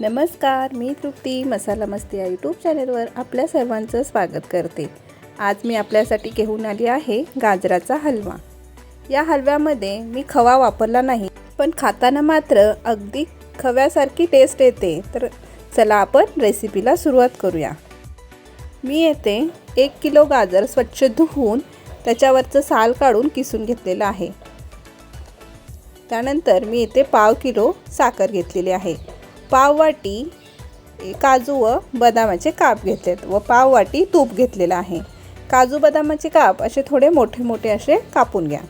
नमस्कार मी तृप्ती मसाला मस्ती या यूट्यूब चॅनलवर आपल्या सर्वांचं स्वागत करते. आज मी आपल्यासाठी घेऊन आली आहे गाजराचा हलवा. या हलव्यामध्ये मी खवा वापरला नाही पण खाताना मात्र अगदी खव्यासारखी टेस्ट येते. तर चला आपण रेसिपीला सुरुवात करूया. मी येथे एक किलो गाजर स्वच्छ धुवून त्याच्यावरचं साल काढून किसून घेतलेलं आहे. त्यानंतर मी इथे पाव किलो साखर घेतलेली आहे. पाववाटी काजू व बदामाचे काप घेतलेत व पाव वाटी तूप घेतलेलं आहे. काजू बदामाचे काप असे थोडे मोठे मोठे असे कापून घ्या.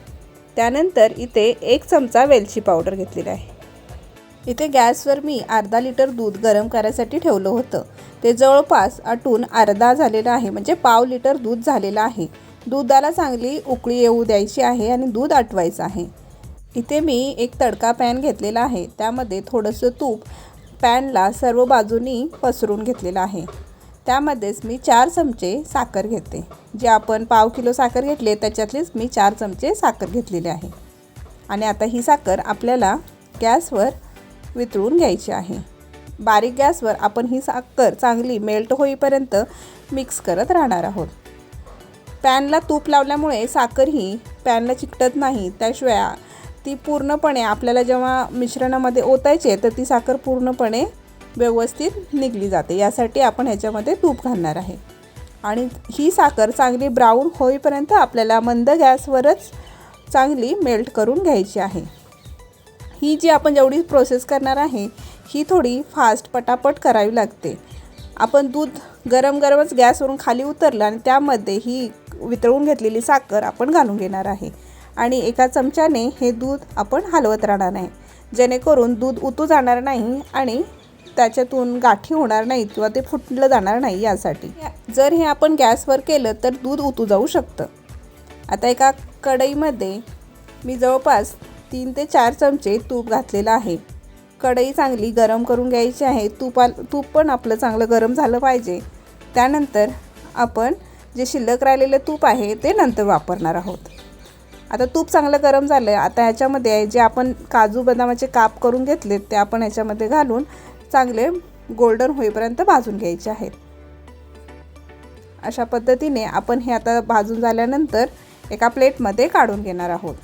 त्यानंतर इथे एक चमचा वेलची पावडर घेतलेली आहे. इथे गॅसवर मी अर्धा लिटर दूध गरम करायसाठी ठेवलं होतं. ते जवळपास आटून अर्धा झालेलं आहे म्हणजे पाव लिटर दूध झालेलं आहे. दुधाला चांगली उकळी येऊ द्यायची आहे आणि दूध आटवायचं आहे. इथे मी एक तडका पॅन घेतलेला आहे. त्यामध्ये थोडंसं तूप पॅनला सर्व बाजूनी पसरून घेतलेला आहे. त्यामध्येच मी चार चमचे साखर घेते. जे आपण पाव किलो साखर घेतले त्याच्यातलेच मी चार चमचे साखर घेतलेली आहे. आणि आता ही साखर आपल्याला गॅसवर वितळून घ्यायची आहे. बारीक गॅसवर आपण ही साखर चांगली मेल्ट होईपर्यंत मिक्स करत राहणार आहोत. पॅनला तूप लावल्यामुळे साखर ही पॅनला चिकटत नाही त्याशिवाय ती पूर्णपणे आपल्याला जेव्हा मिश्रणामध्ये ओतायची आहे तर ती साखर पूर्णपणे व्यवस्थित निघली जाते. यासाठी आपण ह्याच्यामध्ये तूप घालणार आहे. आणि ही साखर चांगली ब्राऊन होईपर्यंत आपल्याला मंद गॅसवरच चांगली मेल्ट करून घ्यायची आहे. ही जी आपण जेवढी प्रोसेस करणार आहे ही थोडी फास्ट पटापट करावी लागते. आपण दूध गरम गरमच गॅसवरून खाली उतरलं आणि त्यामध्ये ही वितळून घेतलेली साखर आपण घालून घेणार आहे. आणि एका चमच्याने हे दूध आपण हलवत राहणार आहे जेणेकरून दूध उतू जाणार नाही आणि त्याच्यातून गाठी होणार नाही किंवा ते फुटलं जाणार नाही यासाठी. जर हे आपण गॅसवर केलं तर दूध उतू जाऊ शकतं. आता एका कढईमध्ये मी जवळपास तीन ते चार चमचे तूप घातलेलं आहे. कढई चांगली गरम करून घ्यायची आहे. तुपा तूप पण आपलं चांगलं गरम झालं पाहिजे. त्यानंतर आपण जे शिल्लक राहिलेलं तूप आहे ते नंतर वापरणार आहोत. आता तूप चांगलं गरम झालं आहे आता ह्याच्यामध्ये जे आपण काजू बदामाचे काप करून घेतलेत ते आपण ह्याच्यामध्ये घालून चांगले गोल्डन होईपर्यंत भाजून घ्यायचे आहेत. अशा पद्धतीने आपण हे आता भाजून झाल्यानंतर एका प्लेटमध्ये काढून घेणार आहोत.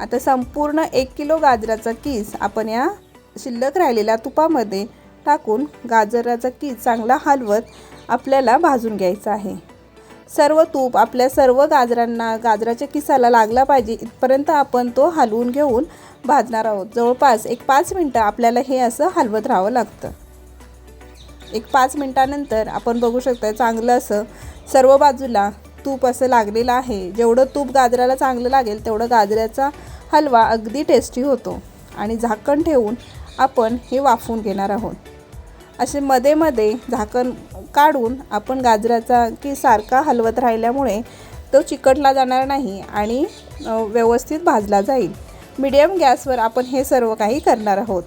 आता संपूर्ण एक किलो गाजराचा किस आपण या शिल्लक राहिलेल्या तुपामध्ये टाकून गाजराचा किस चांगला हलवत आपल्याला भाजून घ्यायचा आहे. सर्व तूप आपल्या सर्व गाजरांना गाजराच्या किसाला लागला पाहिजे इथपर्यंत आपण तो हलवून घेऊन भाजणार आहोत. जवळपास एक पाच मिनटं आपल्याला हे असं हलवत राहावं लागतं. एक पाच मिनटानंतर आपण बघू शकता चांगलं असं सर्व बाजूला तूप असं लागलेलं आहे. जेवढं तूप गाजराला चांगलं लागेल तेवढं गाजराचा हलवा अगदी टेस्टी होतो. आणि झाकण ठेवून आपण हे वाफवून घेणार आहोत. असे मध्ये मध्ये झाकण काढून आपण गाजराचा की सारखा हलवत राहिल्यामुळे तो चिकटला जाणार नाही आणि व्यवस्थित भाजला जाईल. मीडियम गॅसवर आपण हे सर्व काही करणार आहोत.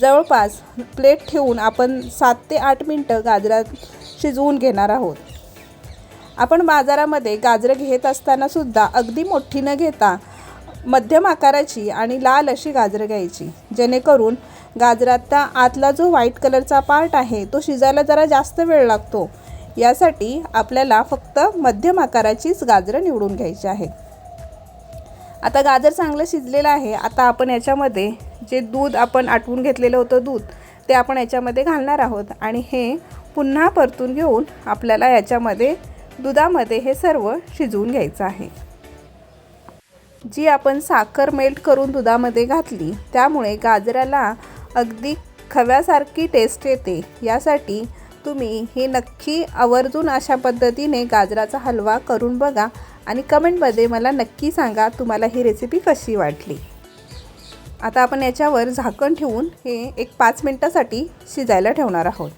जवळपास प्लेट ठेवून आपण सात ते आठ मिनटं गाजरात शिजवून घेणार आहोत. आपण बाजारामध्ये गाजरं घेत असतानासुद्धा अगदी मोठी न घेता मध्यम आकाराची आणि लाल अशी गाजरं घ्यायची. जेणेकरून गाजराचा आतला जो व्हाईट कलरचा पार्ट आहे तो शिजायला जरा जास्त वेळ लागतो. यासाठी आपल्याला फक्त मध्यम आकाराचीच गाजरं निवडून घ्यायची आहेत आता गाजर चांगलं शिजलेलं आहे. आता आपण याच्यामध्ये जे दूध आपण आटवून घेतलेलं होतं दूध ते आपण याच्यामध्ये घालणार आहोत. आणि हे पुन्हा परतून घेऊन आपल्याला याच्यामध्ये दुधामध्ये हे सर्व शिजवून घ्यायचं आहे. जी आपण साखर मेल्ट करून दुधामध्ये घातली त्यामुळे गाजराला अगदी खव्यासारखी टेस्ट येते. यासाठी तुम्ही हे नक्की आवर्जून अशा पद्धतीने गाजराचा हलवा करून बघा आणि कमेंटमध्ये मला नक्की सांगा तुम्हाला ही रेसिपी कशी वाटली. आता आपण याच्यावर झाकण ठेवून हे एक पाच मिनटासाठी शिजायला ठेवणार आहोत.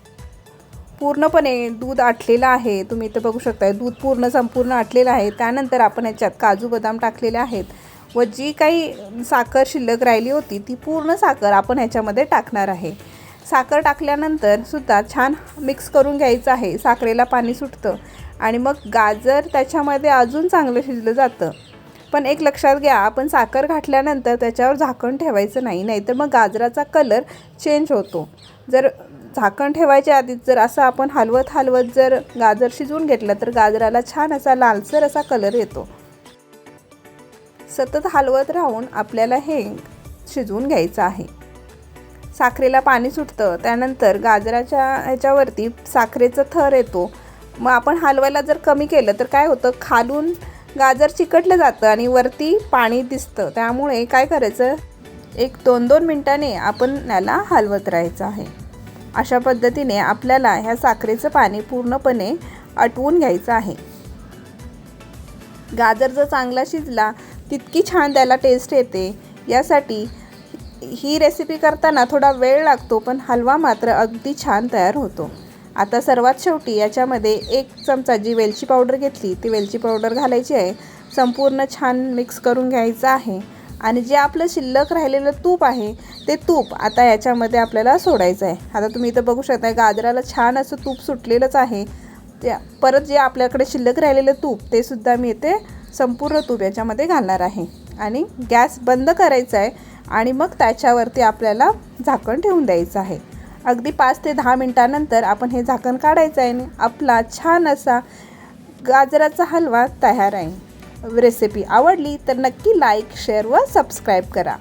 पूर्णपणे दूध आटलेलं आहे. तुम्ही इथं बघू शकता दूध पूर्ण संपूर्ण आटलेलं आहे. त्यानंतर आपण याच्यात काजू बदाम टाकलेले आहेत. व जी काही साखर शिल्लक राहिली होती ती पूर्ण साखर आपण ह्याच्यामध्ये टाकणार आहे. साखर टाकल्यानंतर सुद्धा छान मिक्स करून घ्यायचं आहे. साखरेला पाणी सुटतं आणि मग गाजर त्याच्यामध्ये अजून चांगलं शिजलं जातं. पण एक लक्षात घ्या आपण साखर घातल्यानंतर त्याच्यावर झाकण ठेवायचं नाही नाहीतर मग गाजराचा कलर चेंज होतो. जर झाकण ठेवायच्या आधीच जर असं आपण हलवत हलवत जर गाजर शिजवून घेतलं तर गाजराला छान असा लालसर असा कलर येतो. सतत हलवत राहून आपल्याला हे शिजवून घ्यायचं आहे. साखरेला पाणी सुटतं त्यानंतर गाजराच्या ह्याच्यावरती साखरेचं थर येतो. मग आपण हलवायला जर कमी केलं तर काय होतं? खालून गाजर चिकटलं जातं आणि वरती पाणी दिसतं. त्यामुळे काय करायचं? एक दोन दोन मिनटाने आपण याला हलवत राहायचं आहे. अशा पद्धतीने आपल्याला ह्या साखरेचं पाणी पूर्णपणे आटवून घ्यायचं आहे. गाजर जर चांगला शिजला तितकी छान त्याला टेस्ट येते. यासाठी ही रेसिपी करताना थोडा वेळ लागतो पण हलवा मात्र अगदी छान तयार होतो. आता सर्वात शेवटी याच्यामध्ये एक चमचा जी वेलची पावडर घेतली ती वेलची पावडर घालायची आहे. संपूर्ण छान मिक्स करून घ्यायचं आहे. आणि जे आपलं शिल्लक राहिलेलं तूप आहे ते तूप आता याच्यामध्ये आपल्याला सोडायचं आहे. आता तुम्ही इथं बघू शकता गाजराला छान असं तूप सुटलेलंच आहे. त्या परत जे आपल्याकडे शिल्लक राहिलेलं तूप ते सुद्धा मी इथे संपूर्ण तूप याच्यामध्ये घालणार आहे. आणि गॅस बंद करायचा आहे आणि मग त्याच्यावरती आपल्याला झाकण ठेवून द्यायचं आहे. अगदी पाच ते दहा मिनटानंतर आपण हे झाकण काढायचं आहे आणि आपला छान असा गाजराचा हलवा तयार आहे. रेसिपी आवडली तर नक्की लाईक शेअर व सबस्क्राईब करा.